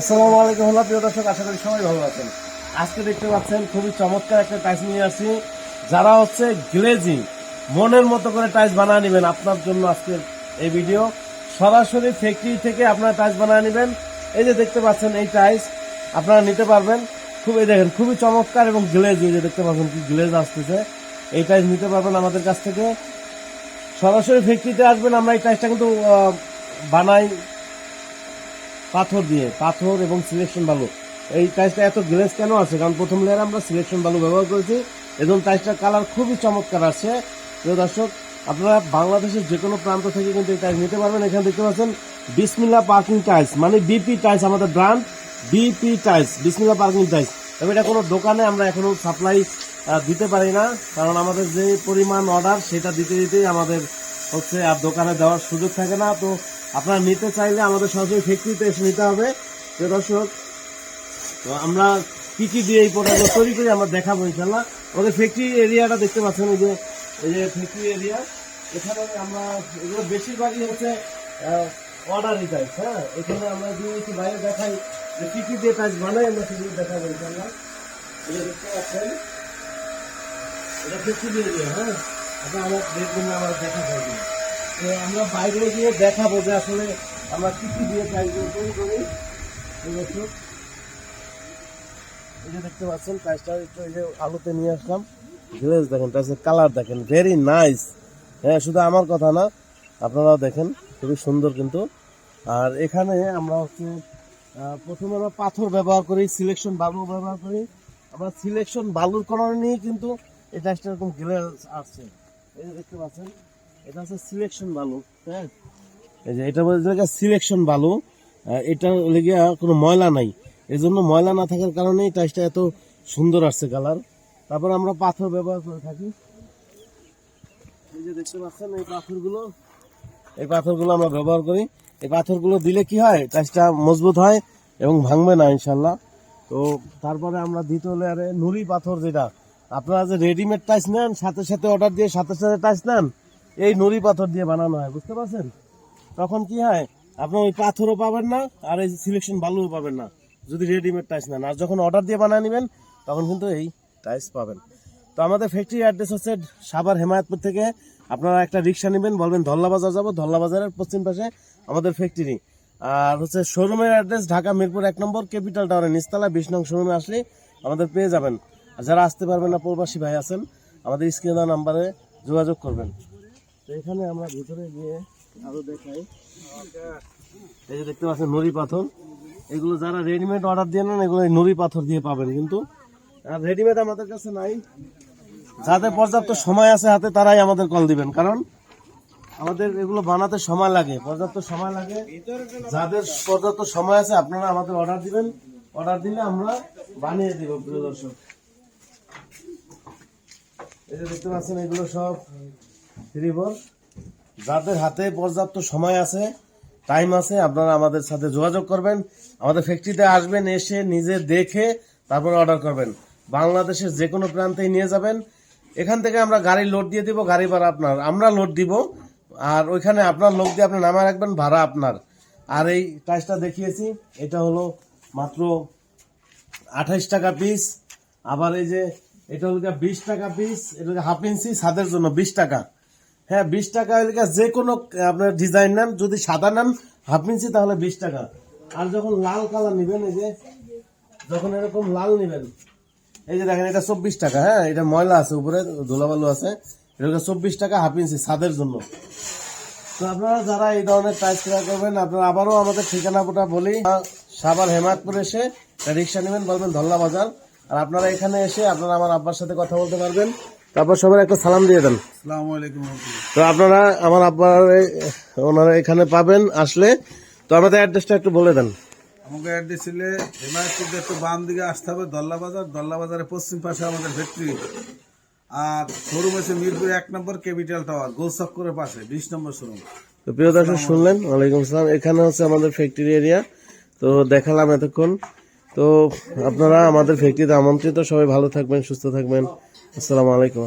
আসসালামু আলাইকুম হল্লা, প্রিয় দর্শক, আশা করি সবাই ভালো আছেন। আজকে দেখতে পাচ্ছেন খুবই চমৎকার একটা টাইস নিয়ে আসছি, যারা হচ্ছে গ্লেজিং, মনের মতো করে টাইস বানিয়ে নেবেন আপনার জন্য আজকে এই ভিডিও। সরাসরি ফ্যাক্টরি থেকে আপনারা টাইস বানিয়ে নেবেন। এই যে দেখতে পাচ্ছেন এই টাইস, আপনারা নিতে পারবেন। খুব এই দেখেন, খুবই চমৎকার এবং গ্লেজ, এই যে দেখতে পাচ্ছেন কি গ্লেজ আসতেছে। এই টাইস নিতে পারবেন আমাদের কাছ থেকে। সরাসরি ফ্যাক্টরিতে আসবেন, আমরা এই টাইসটা কিন্তু বানাই পাথর দিয়ে, পাথর এবং সিলেকশন বালু। এই টাইসটা এত গ্লেজ কেন আছে? কারণ প্রথম লেয়ারে আমরা সিলেকশন বালু ব্যবহার করেছি এবং টাইসটার কালার খুবই চমৎকার আছে প্রিয় দর্শক, আপনারা বাংলাদেশের যে কোনো প্রান্ত থেকে কিন্তু এই টাইস নিতে পারবেন। এখানে দেখতে পাচ্ছেন বিসমিল্লা পার্কিং টাইস মানে বিপি টাইস আমাদের ব্র্যান্ড বিপি টাইস বিসমিল্লা পার্কিং টাইস তবে এটা কোনো দোকানে আমরা এখনও সাপ্লাই দিতে পারি না। কারণ আমাদের যে পরিমাণ অর্ডার সেটা দিতে দিতেই আমাদের হচ্ছে আর দোকানে দেওয়ার সুযোগ থাকে না। তো আপনারা নিতে চাইলে আমাদের সরাসরি ফ্যাক্টরিতে এসে নিতে হবে। প্রিয় দর্শক, তো আমরা কি কি দিয়ে এই প্রোডাক্টগুলো তৈরি করি আমরা দেখাবো ইনশাল্লাহ আমাদের ফ্যাক্টরি এরিয়াটা দেখতে পাচ্ছেন এই যে এই যে ফ্যাক্টরি এরিয়া। এখানে আমরা, এগুলো বেশিরভাগই হচ্ছে অর্ডারই টাইপ হ্যাঁ? এখানে আমরা যদি একটু বাইরে দেখাই যে কী কী দিয়ে কাজ বানাই আমরা সেগুলো দেখাবো ইনশাল্লাহ যে দেখতে পাচ্ছেন, এটা ফ্যাক্টরি এরিয়া হ্যাঁ? আপনার আমার দেখবেন, আমার দেখা পাইবেন আমরা বাইরে গিয়ে দেখাবো যে আসলে আমরা কি কি দিয়ে তৈরি করি এই যে দেখতে পাচ্ছেন টাইসটা একটু এই যে আলুতে নিয়ে আসলাম। গ্লেজ দেখেন টাইসের কালার দেখেন ভেরি নাইস হ্যাঁ শুধু আমার কথা না, আপনারাও দেখেন, খুবই সুন্দর কিন্তু। আর এখানে আমরা হচ্ছে প্রথমে আমরা পাথর ব্যবহার করি সিলেকশন বালু ব্যবহার করি। আমরা সিলেকশন বালুর কারণে নিয়ে কিন্তু এই টাইসটা এরকম গ্লেজ আসছে। এই দেখতে পাচ্ছেন এটা হচ্ছে সিলেকশন বালু হ্যাঁ? এই যে এটা বলতে সিলেকশন বালু এটা কোনো ময়লা নাই। এই জন্য ময়লা না থাকার কারণে এই টাইসটা এত সুন্দর আসছে কালার। তারপর আমরা পাথর ব্যবহার করে থাকি। এই যে দেখতে পাচ্ছেন, এই পাথরগুলো এই পাথরগুলো আমরা ব্যবহার করি। এই পাথরগুলো দিলে কি হয়, টাইসটা মজবুত হয় এবং ভাঙবে না ইনশাল্লাহ তো তারপরে আমরা দ্বিতীয় লেয়ারে নুড়ি পাথর যেটা, আপনারা যে রেডিমেড টাইস নেন, সাথে সাথে অর্ডার দিয়ে সাথে সাথে টাইস নেন এই নুড়ি পাথর দিয়ে বানানো হয়, বুঝতে পারছেন? তখন কি হয়, আপনি ওই পাথরও পাবেন না, আর এই সিলেকশন বালুও পাবেন না, যদি রেডিমেড টাইস নেন। আর যখন অর্ডার দিয়ে বানিয়ে নেবেন, তখন কিন্তু এই টাইস পাবেন। তো আমাদের ফ্যাক্টরি অ্যাড্রেস হচ্ছে সাভার হেমায়তপুর থেকে। আপনারা একটা রিক্সা নেবেন, বলবেন ধল্লা বাজার যাব ধল্লা বাজারের পশ্চিম পাশে আমাদের ফ্যাক্টরি আর হচ্ছে শোরুমের অ্যাড্রেস ঢাকা মিরপুর এক নম্বর ক্যাপিটাল টাওয়ারের নিচতলা, বিশ নং শোরুমে আসলে আমাদের পেয়ে যাবেন। আর যারা আসতে পারবেন না, প্রবাসী ভাই আছেন, আমাদের স্ক্রিনে দেওয়া নাম্বারে যোগাযোগ করবেন। এখানে আমরা ভিতরে গিয়ে আরও দেখাই। এই যে দেখতে পাচ্ছেন নুড়ি পাথর। এগুলো যারা রেডিমেড অর্ডার দিয়ে নেন, এগুলো নুড়ি পাথর দিয়ে পাবেন কিন্তু। রেডিমেড আমাদের কাছে নাই। যাদের পর্যাপ্ত সময় আছে হাতে, তারাই আমাদের কল দিবেন। কারণ আমাদের এগুলো বানাতে সময় লাগে। পর্যাপ্ত সময় লাগে। যাদের পর্যাপ্ত সময় আছে, আপনারা আমাদের অর্ডার দিবেন। অর্ডার দিলে আমরা বানিয়ে দিব, প্রিয় দর্শক। এই যে দেখতে পাচ্ছেন, এগুলো সব যাদের হাতে পর্যাপ্ত সময় আছে টাইম আছে, আপনারা আমাদের সাথে যোগাযোগ করবেন। আমাদের ফ্যাক্টরিতে আসবেন, এসে নিজে দেখে তারপর অর্ডার করবেন। বাংলাদেশের যে কোনো প্রান্তেই নিয়ে যাবেন। এখান থেকে আমরা গাড়ি লোড দিয়ে দিব, গাড়ি ভাড়া আপনার। আমরা লোড দিব, আর ওইখানে আপনার লোক দিয়ে আপনি নামা রাখবেন, ভাড়া আপনার। আর এই টাইসটা দেখিয়েছি, এটা হলো মাত্র আঠাইশ টাকা পিস আবার এই যে, এটা হলো বিশ টাকা পিস এটা হাফ ইঞ্চি ছাদের জন্য বিশ টাকা। হ্যাঁ বিশ টাকা গিয়ে যে কোনো আপনার ডিজাইন নেন যদি সাদা নেন হাফ ইঞ্চি তাহলে বিশ টাকা। আর যখন লাল কালার নেবেন, এই যে, যখন এরকম লাল নেবেন, এই যে দেখেন, এটা চব্বিশ টাকা হ্যাঁ এটা ময়লা আছে উপরে, ধুলাবালু আছে, এটা চব্বিশ টাকা হাফ ইঞ্চি ছাদের জন্য। তো আপনারা যারা এই ধরনের টাইস ক্রয় করবেন, আপনারা আবারও আমাদের ঠিকানাটা বলি সাবার হেমায়তপুর এসে রিক্সা নেবেন বলবেন ধল্লা বাজার। আর আপনারা এখানে এসে আপনারা আমার আব্বার সাথে কথা বলতে পারবেন। তারপর সবাই একটা সালাম দিয়ে দেন। তো আপনারা আমার আব্বার ওনারা এখানে পাবেন আসলে। তো আমাদের অ্যাড্রেসটা একটু বলে দেন। আমাকে অ্যাড্রেস ছিলে হিমায়তপুর একটু বাম দিকে আসতে হবে দল্লা বাজার দল্লা বাজারের পশ্চিম পাশে আমাদের ফ্যাক্টরি। আর শোরুম আছে মিরপুর এক নম্বর ক্যাপিটাল টাওয়ার গোলচক্করের পাশে বিশ নম্বর শোরুম। তো প্রিয় দর্শক শুনলেন? ওয়ালাইকুম আসসালাম। এখানে হচ্ছে আমাদের ফ্যাক্টরি এরিয়া। তো দেখালাম এতক্ষণ। তো আপনারা আমাদের ফ্যাক্টরিতে আমন্ত্রিত। সবাই ভালো থাকবেন সুস্থ থাকবেন। আসসালামু আলাইকুম